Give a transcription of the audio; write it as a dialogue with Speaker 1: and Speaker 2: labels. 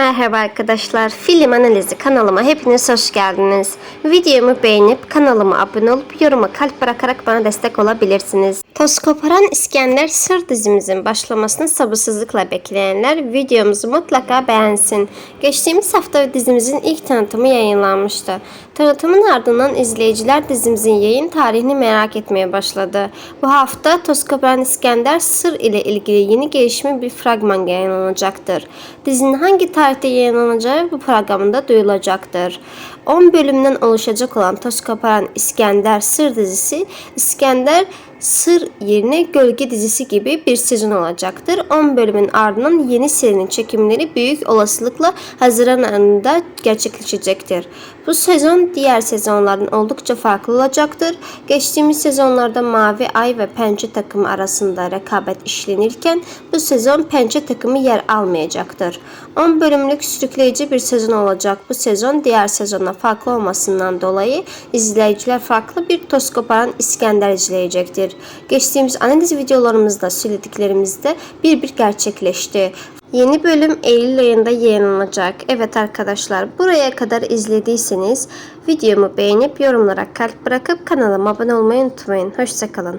Speaker 1: Merhaba arkadaşlar, film analizi kanalıma hepiniz hoş geldiniz. Videomu beğenip kanalıma abone olup yoruma kalp bırakarak bana destek olabilirsiniz. Toz koparan İskender Sır dizimizin başlamasını sabırsızlıkla bekleyenler videomuzu mutlaka beğensin. Geçtiğimiz hafta dizimizin ilk tanıtımı yayınlanmıştı. Tanıtımın ardından izleyiciler dizimizin yayın tarihini merak etmeye başladı. Bu hafta Toz koparan İskender Sır ile ilgili yeni gelişme bir fragman yayınlanacaktır. Dizinin hangi tarihte yayınlanacağı bu programda duyulacaktır. 10 bölümden oluşacak olan Toz Koparan İskender Sır dizisi İskender Sır yerine Gölge dizisi gibi bir sezon olacaktır. 10 bölümün ardından yeni serinin çekimleri büyük olasılıkla Haziran ayında gerçekleşecektir. Bu sezon diğer sezonların oldukça farklı olacaktır. Geçtiğimiz sezonlarda Mavi Ay ve Pençe takımı arasında rekabet işlenirken bu sezon Pençe takımı yer almayacaktır. 10 bölümlük sürükleyici bir sezon olacak. Bu sezon diğer sezonla farklı olmasından dolayı izleyiciler farklı bir toz koparan İskender izleyecektir. Geçtiğimiz analiz videolarımızda söylediklerimizde bir bir gerçekleşti. Yeni bölüm Eylül ayında yayınlanacak. Evet arkadaşlar buraya kadar izlediyseniz videomu beğenip yorumlara kalp bırakıp kanalıma abone olmayı unutmayın. Hoşçakalın.